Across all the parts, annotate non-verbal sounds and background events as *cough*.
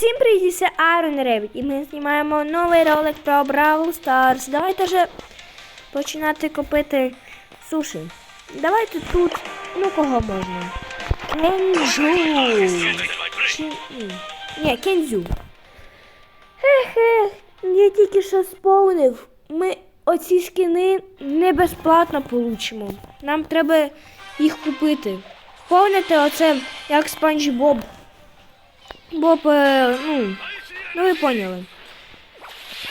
Всім привіт, це Iron Rabbit, і ми знімаємо новий ролик про Бравл Старс. Давайте вже починати купити суші. Давайте тут, ну кого можна? Кенджу. Ні, Кензю. Хе-хе, я тільки що сповнив. Ми оці скини не безплатно получимо. Нам треба їх купити. Повните оце як Спанч Боб. Боб, е, ну, ну ви поняли.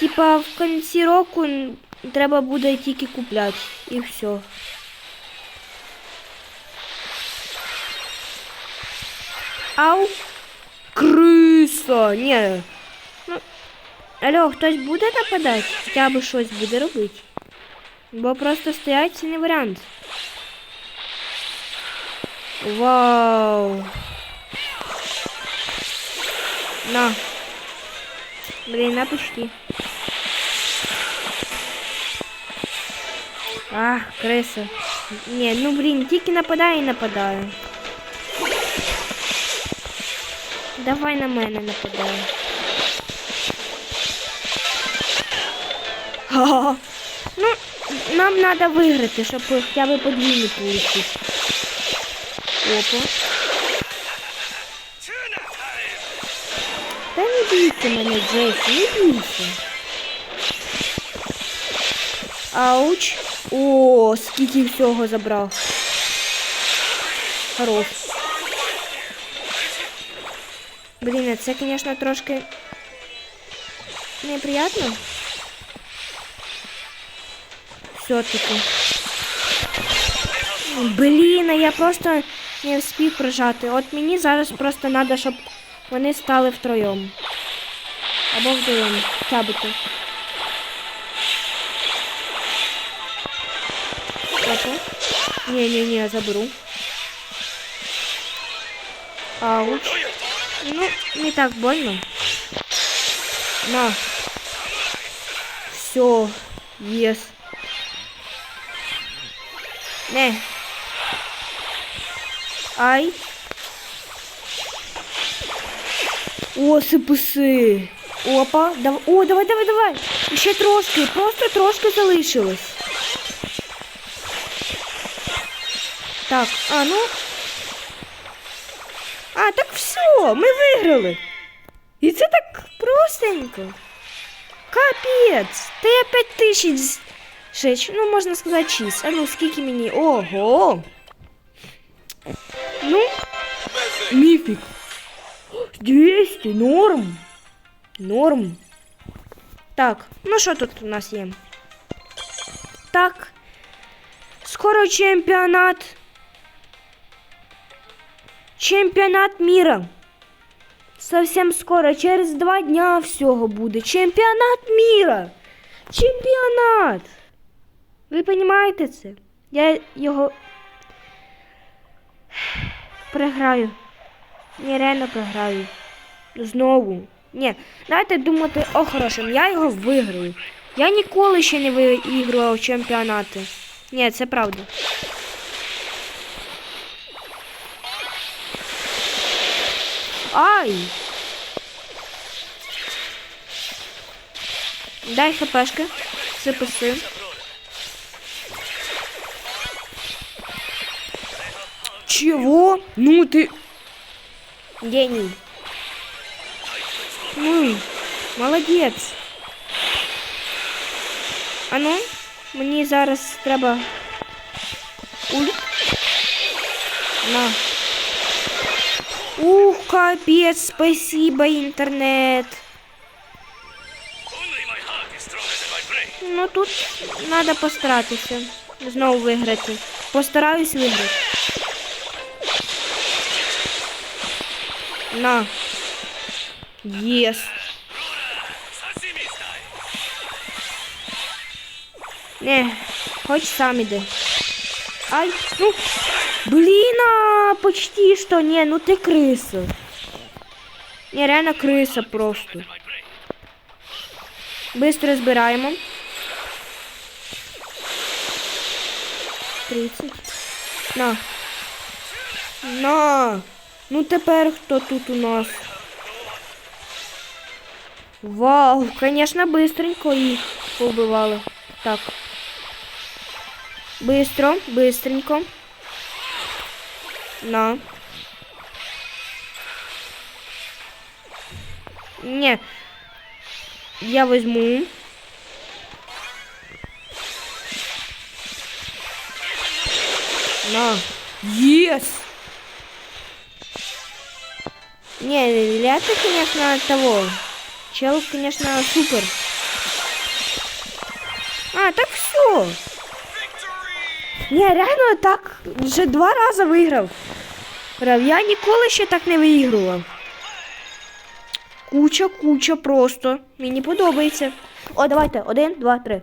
Типа в кінці року н- треба буде тільки купляти. І все. Ау. Криса! Ні. Ну, алло, хтось буде нападати? Хоча б щось буде робити. Бо просто стоять це не варіант. Вау. На. Блин, на почти. А, криса. Не, ну блин, тільки нападає і нападає. Давай на мене нападай. Ха-ха. Ну, нам треба виграти, щоб хоча б подвійний получити. Опа. Бійся мене, Джесі, не бійся. Ауч. О, скільки всього забрав. Хорош. Блін, а це, звісно, трошки неприятно. Все-таки. Блін, а я просто не встиг прожати. От мені зараз просто треба, щоб вони стали втроєм. Або то. Опа. Не-не-не, заберу. Ауч. Ну, не так больно. На. Все. Ес. Не. Ай. О, сиписи. Опа. Дав... О, давай, давай, давай. Ще трошки, просто трошки залишилось. Так, а ну. А, так все, ми виграли. І це так простенько. Капець. Та я 5 тисяч. Шесть, ну можна сказати 6. А ну скільки мені? Ого. Ну, міфік. 200, норм. Норм. Так, ну що тут у нас є? Так. Скоро чемпіонат. Чемпіонат міра. Совсем скоро, через два дня всього буде. Чемпіонат міра. Чемпіонат. Ви розумієте це? Я його *sighs* програю. Ні, реально програю. Знову. Ні, давайте думати о хорошому. Я його виграю. Я ніколи ще не виігрував чемпіонати. Ні, це правда. Ай! Дай хпшки. Записи. Чего? Ну ты... Гений. Молодець. А ну, мені зараз треба ульт. На. Ух, капец, спасибо, интернет. Ну тут треба постаратися. Знову виграти. Постараюсь виграти. На. Єс. Не, хоч сам іди. Ай, ну, блін, почти що, не, ну ти криса. Не, реально криса просто. Быстро збираємо. 30. На. На. Ну тепер хто тут у нас? Вау, конечно, быстренько їх побивали. Так. Быстро, быстренько. На. Не. Я возьму. На. Ес! Не, Ляты, конечно, того. Чел, конечно, супер. А, так все. Не, реально так вже два рази виграв. Я ніколи ще так не виігрував. Куча, куча просто. Мені подобається. О, давайте. Один, два, три.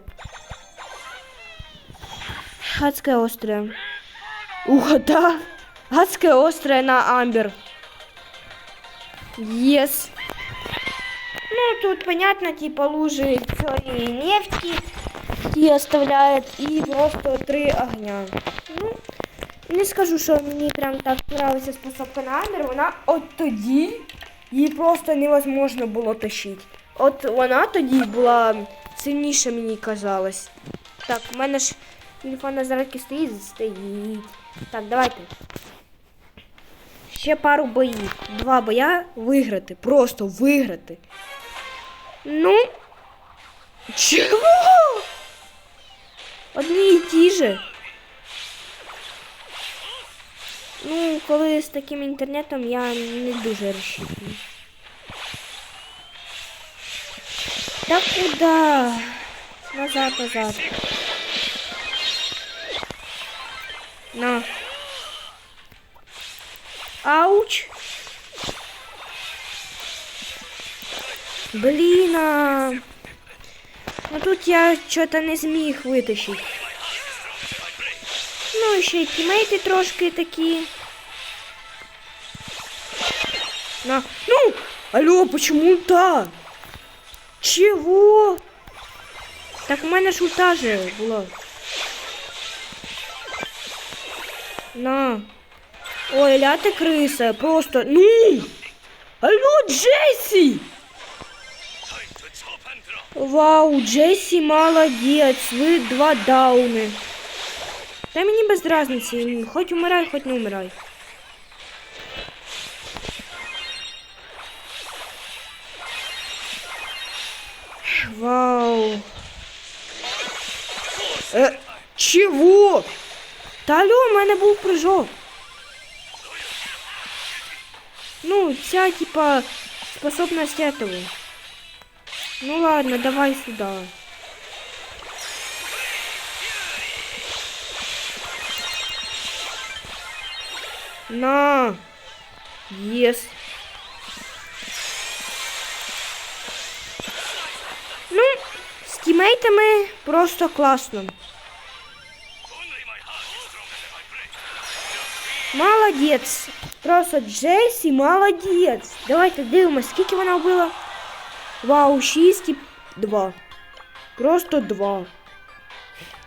Гадське остре. Угадав. Гадське остре на амбер. Єс. Ну, тут понятно, типа лужи цієї нефтки, які оставляють, і просто три огня. Ну, не скажу, що мені прям так подобається способка на амбер. Вона от тоді її просто невозможно було тащити. От вона тоді була сильніша, мені казалось. Так, у мене ж телефон на зарядці стоїть, стоїть. Так, давайте. Ще пару боїв. Два боя виграти. Просто виграти. Ну. Чого? Одні і ті же. Ну, коли з таким інтернетом я не дуже розчитую. Та куда? Назад, назад. На. Ауч. Блін. а. Ну тут я что-то не зміг витащити. Ну, ще й тімейти трошки такі. На. Ну! Алло, почему та? Чего? Так у мене ж ульта же була. На. Ой, ля ти криса, просто. Ну! Алло, Джесі! Вау, Джесі молодець, ви два дауни. Та мені без разниці, хоч умирай, хоч не умирай. Вау. Е, чого? Та алло, у мене був прыжок. Ну, ця, типа, способность этого. Ну ладно, давай сюда. На. Ес. Ну, з тімейтами просто класно. Молодець. Просто Джесі молодець. Давайте дивимось, скільки вона вбила. Вау, 6 і 2. Просто 2.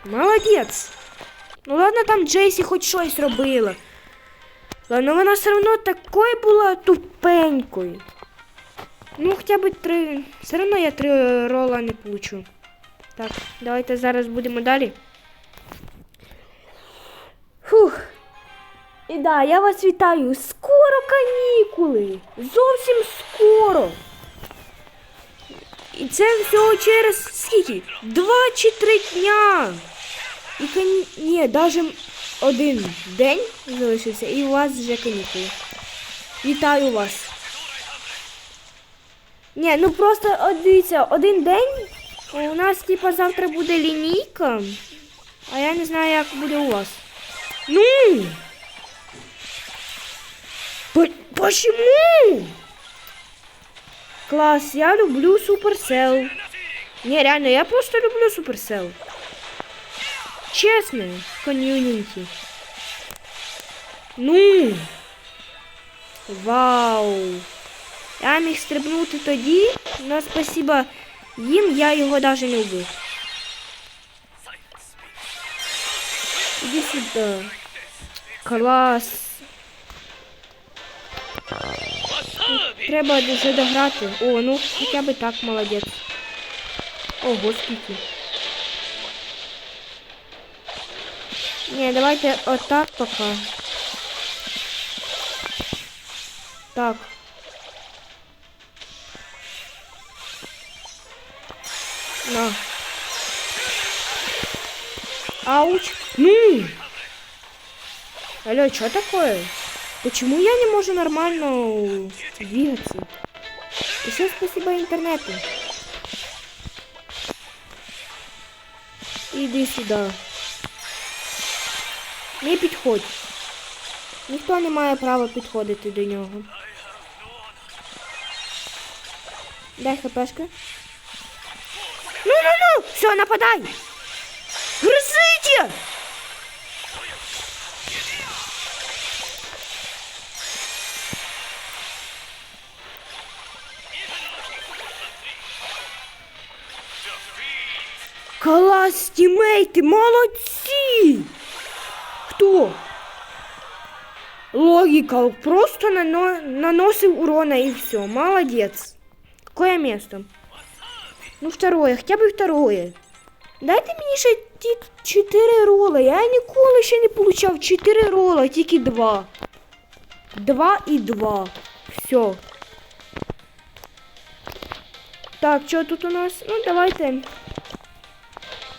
Молодець. Ну ладно, там Джейсі хоч щось робила. Ладно, вона все одно такою була тупенькою. Ну, хоча б три. Все одно я три рола не получу. Так, давайте зараз будемо далі. Фух. І да, я вас вітаю. Скоро канікули. Зовсім скоро. І це всього через скільки? Два чи три дня. І кані... Ні, навіть один день залишився, і у вас вже канікули. Вітаю вас. Ні, ну просто от дивіться, один день у нас типа завтра буде лінійка, а я не знаю, як буде у вас. Ну! По- Почему? Класс, я люблю Supercell. Не, реально, я просто люблю Supercell. Честно, комьюнити. Ну. Вау. Я міг стрибнути тоді, але спасибо їм, я його навіть не вбив. Іди сюди. Клас. треба вже дограти. О, ну хоча б так молодець. Ого, скільки. Ні, давайте отак поки. Так. На. Ауч. Ну! Алло, что такое? Почему я не могу нормально двигаться? Еще спасибо интернету. Иди сюда. Не підходь. Ніхто не має права підходити до нього. Дай хпшка. Ну, ну, ну! Все, нападай! Грызите! Клас, тімейти, молодці! Хто? Логика, просто нано... наносив урона и все. Молодец. Какое место? Ну, второе, хотя бы второе. Дайте мені ще ті чотири роли. Я ніколи ще не получав чотири рола, тільки два. Два і два. Все. Так, що тут у нас? Ну, давайте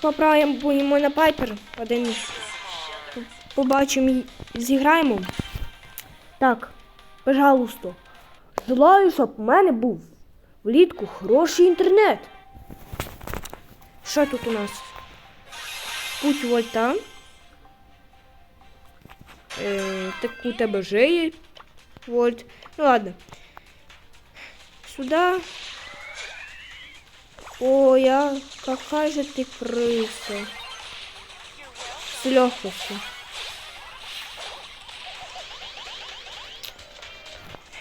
поправимо будемо на пайпер. Один побачимо і зіграємо. Так, пожалуйста. Желаю, щоб у мене був влітку хороший інтернет. Що тут у нас? Путь вольта. Е, так у тебе є вольт. Ну ладно. Сюда. О, я какая же ты крыса. С легкостью.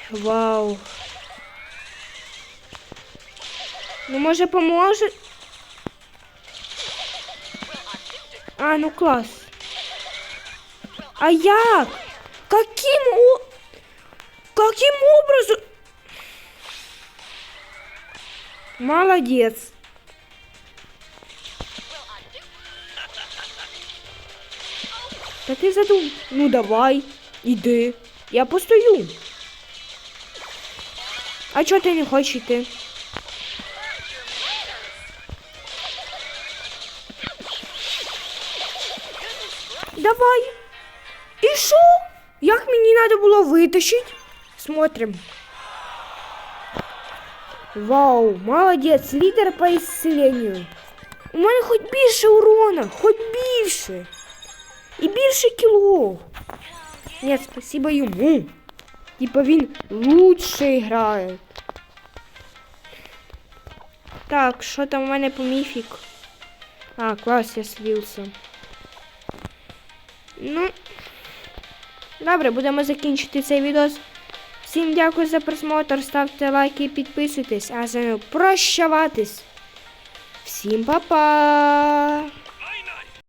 Вау. Ну, може, поможе? А, ну класс. А як? Каким о... Каким образом? Молодец. Та ти задум. Ну давай, іди. Я постою. А чого ти не хочеш йти? Давай. І що? Як мені треба було витащити? Смотрим. Вау, молодець, лідер по исцелению. У мене хоч більше урона, хоч більше. І більше кіло. Ні, спасибо йому. Типа він лучше грає. Так, що там у мене по міфік? А, клас, я слівся. Ну, добре, будемо закінчити цей відео. Всім дякую за просмотр, ставте лайки і підписуйтесь, а за прощаватись. Всім па-па!